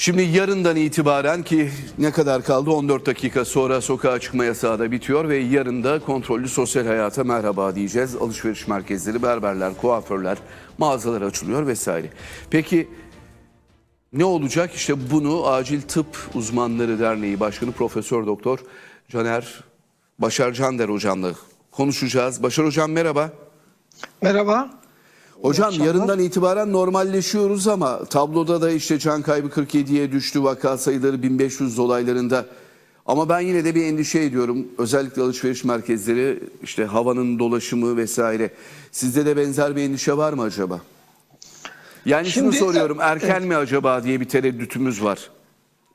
Şimdi yarından itibaren ki ne kadar kaldı 14 dakika sonra sokağa çıkma yasağı da bitiyor ve yarın da kontrollü sosyal hayata merhaba diyeceğiz. Alışveriş merkezleri, berberler, kuaförler, mağazalar açılıyor vesaire. Peki ne olacak? İşte bunu Acil Tıp Uzmanları Derneği Başkanı Profesör Doktor Caner Başar Cander hocamla konuşacağız. Başar hocam merhaba. Merhaba. Hocam yarından itibaren normalleşiyoruz ama tabloda da işte can kaybı 47'ye düştü vaka sayıları 1500 dolaylarında. Ama ben yine de bir endişe ediyorum. Özellikle alışveriş merkezleri işte havanın dolaşımı vesaire. Sizde de benzer bir endişe var mı acaba? Yani şunu Şimdi- soruyorum erken mi acaba diye bir tereddütümüz var.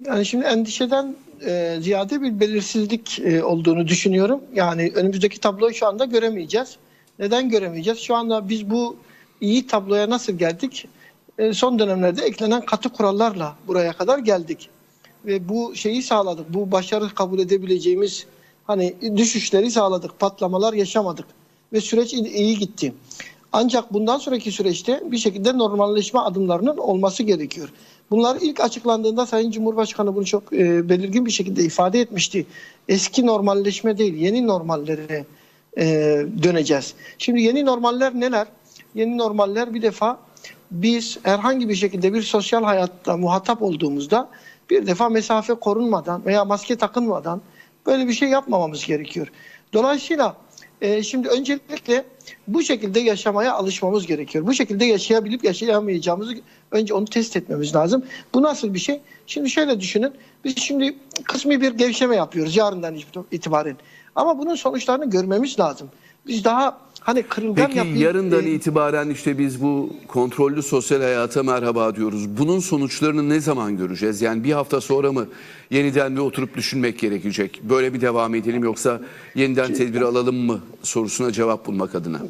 Yani şimdi endişeden e, ziyade bir belirsizlik e, olduğunu düşünüyorum. Yani önümüzdeki tabloyu şu anda göremeyeceğiz. Neden göremeyeceğiz? Şu anda biz bu iyi tabloya nasıl geldik? E, son dönemlerde eklenen katı kurallarla buraya kadar geldik. Ve bu şeyi sağladık. Bu başarı kabul edebileceğimiz hani düşüşleri sağladık. Patlamalar yaşamadık. Ve süreç iyi- gitti. Ancak bundan sonraki süreçte bir şekilde normalleşme adımlarının olması gerekiyor. Bunlar ilk açıklandığında Sayın Cumhurbaşkanı bunu çok e, belirgin bir şekilde ifade etmişti. Eski normalleşme değil, yeni normallere e, döneceğiz. Şimdi yeni normaller neler? Yeni normaller bir defa biz herhangi bir şekilde bir sosyal hayatta muhatap olduğumuzda bir defa mesafe korunmadan veya maske takınmadan böyle bir şey yapmamamız gerekiyor. Dolayısıyla e, şimdi öncelikle bu şekilde yaşamaya alışmamız gerekiyor. Bu şekilde yaşayabilip yaşayamayacağımızı önce onu test etmemiz lazım. Bu nasıl bir şey? Şimdi şöyle düşünün. Biz şimdi kısmi bir gevşeme yapıyoruz yarından itibaren. Ama bunun sonuçlarını görmemiz lazım. Biz daha hani kırılgan Peki yapayım, yarından e, itibaren işte biz bu kontrollü sosyal hayata merhaba diyoruz. Bunun sonuçlarını ne zaman göreceğiz? Yani bir hafta sonra mı yeniden bir oturup düşünmek gerekecek? Böyle bir devam edelim yoksa yeniden tedbir alalım mı sorusuna cevap bulmak adına.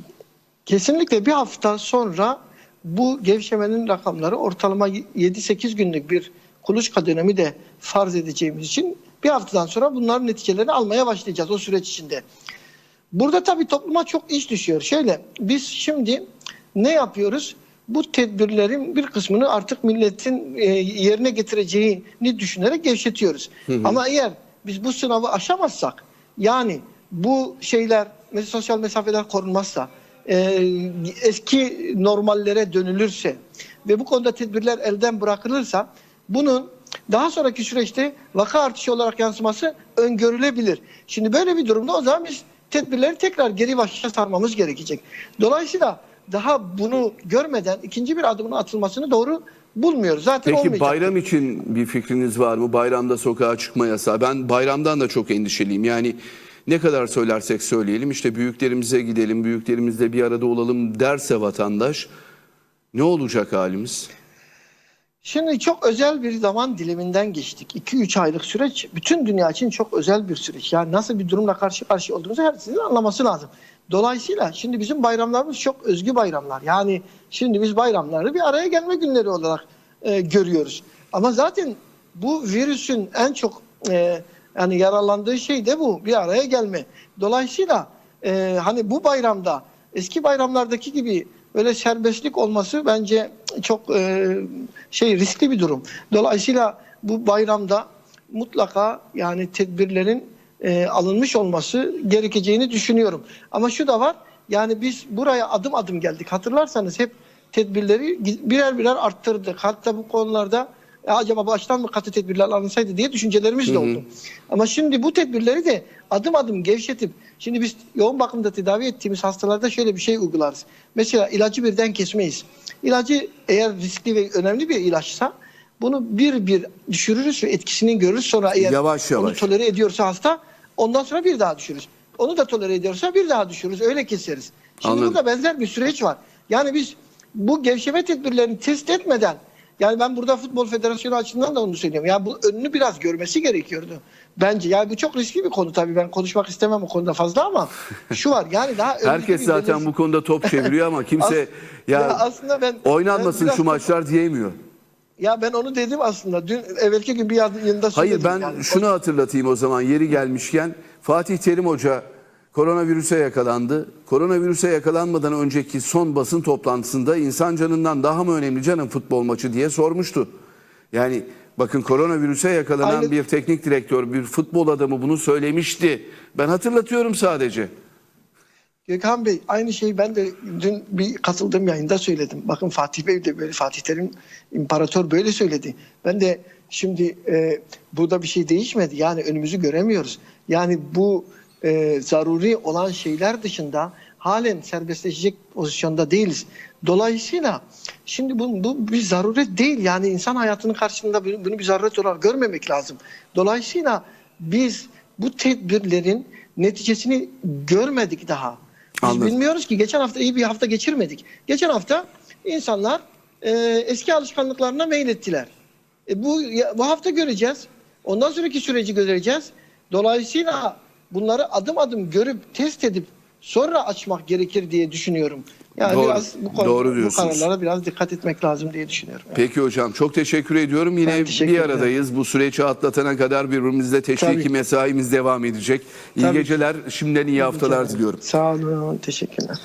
Kesinlikle bir hafta sonra bu gevşemenin rakamları ortalama 7-8 günlük bir kuluçka dönemi de farz edeceğimiz için bir haftadan sonra bunların neticelerini almaya başlayacağız o süreç içinde. Burada tabii topluma çok iş düşüyor. Şöyle biz şimdi ne yapıyoruz? Bu tedbirlerin bir kısmını artık milletin e, yerine getireceğini düşünerek gevşetiyoruz. Ama eğer biz bu sınavı aşamazsak yani bu şeyler sosyal mesafeler korunmazsa e, eski normallere dönülürse ve bu konuda tedbirler elden bırakılırsa bunun daha sonraki süreçte vaka artışı olarak yansıması öngörülebilir. Şimdi böyle bir durumda o zaman biz tedbirleri tekrar geri başa sarmamız gerekecek. Dolayısıyla daha bunu görmeden ikinci bir adımın atılmasını doğru bulmuyoruz. Zaten Peki olmayacak. bayram için bir fikriniz var mı? Bayramda sokağa çıkma yasağı. Ben bayramdan da çok endişeliyim. Yani ne kadar söylersek söyleyelim işte büyüklerimize gidelim, büyüklerimizle bir arada olalım derse vatandaş ne olacak halimiz? Şimdi çok özel bir zaman diliminden geçtik. 2-3 aylık süreç bütün dünya için çok özel bir süreç. Yani nasıl bir durumla karşı karşıya olduğumuzu herkesin anlaması lazım. Dolayısıyla şimdi bizim bayramlarımız çok özgü bayramlar. Yani şimdi biz bayramları bir araya gelme günleri olarak e, görüyoruz. Ama zaten bu virüsün en çok e, yani yaralandığı şey de bu. Bir araya gelme. Dolayısıyla e, hani bu bayramda eski bayramlardaki gibi böyle serbestlik olması bence çok e, şey riskli bir durum. Dolayısıyla bu bayramda mutlaka yani tedbirlerin e, alınmış olması gerekeceğini düşünüyorum. Ama şu da var yani biz buraya adım adım geldik. Hatırlarsanız hep tedbirleri birer birer arttırdık. Hatta bu konularda "E, acaba baştan mı katı tedbirler alınsaydı diye düşüncelerimiz de oldu. Ama şimdi bu tedbirleri de adım adım gevşetip şimdi biz yoğun bakımda tedavi ettiğimiz hastalarda şöyle bir şey uygularız. Mesela ilacı birden kesmeyiz. İlacı eğer riskli ve önemli bir ilaçsa bunu bir bir düşürürüz ve etkisini görürüz. Sonra eğer Yavaş onu yavaş. tolere ediyorsa hasta ondan sonra bir daha düşürürüz. Onu da tolere ediyorsa bir daha düşürürüz. Öyle keseriz. Şimdi Anladım. burada benzer bir süreç var. Yani biz bu gevşeme tedbirlerini test etmeden yani ben burada Futbol Federasyonu açısından da onu söylüyorum. Yani bu önünü biraz görmesi gerekiyordu. Bence yani bu çok riskli bir konu tabii. Ben konuşmak istemem o konuda fazla ama şu var yani daha Herkes bir zaten belirs- bu konuda top çeviriyor ama kimse As- ya, ya aslında ben- oynanmasın ben şu maçlar diyemiyor. Ya ben onu dedim aslında. Dün evvelki gün bir yayında Hayır söyledim. ben yani. şunu hatırlatayım o zaman yeri gelmişken Fatih Terim Hoca koronavirüse yakalandı. Koronavirüse yakalanmadan önceki son basın toplantısında insan canından daha mı önemli canım futbol maçı diye sormuştu. Yani Bakın koronavirüse yakalanan Aynı- bir teknik direktör, bir futbol adamı bunu söylemişti. Ben hatırlatıyorum sadece. Gökhan Bey aynı şeyi ben de dün bir katıldığım yayında söyledim. Bakın Fatih Bey de böyle Fatih Terim imparator böyle söyledi. Ben de şimdi e, burada bir şey değişmedi. Yani önümüzü göremiyoruz. Yani bu e, zaruri olan şeyler dışında halen serbestleşecek pozisyonda değiliz. Dolayısıyla şimdi bu, bu bir zaruret değil. Yani insan hayatının karşısında bunu bunu bir zaruret olarak görmemek lazım. Dolayısıyla biz bu tedbirlerin neticesini görmedik daha. Biz Anladım. bilmiyoruz ki geçen hafta iyi bir hafta geçirmedik. Geçen hafta insanlar e, eski alışkanlıklarına meylettiler. E, bu bu hafta göreceğiz. Ondan sonraki süreci göreceğiz. Dolayısıyla bunları adım adım görüp test edip sonra açmak gerekir diye düşünüyorum. Yani Doğru. biraz bu, konu- Doğru bu diyorsunuz. kararlara biraz dikkat etmek lazım diye düşünüyorum. Yani. Peki hocam çok teşekkür ediyorum. Yine Ben teşekkür bir ederim. aradayız. Bu süreci atlatana kadar birbirimizle teşviki Tabii. mesaimiz devam edecek. İyi Tabii. geceler. Şimdiden iyi haftalar diliyorum. Sağ olun. Teşekkürler.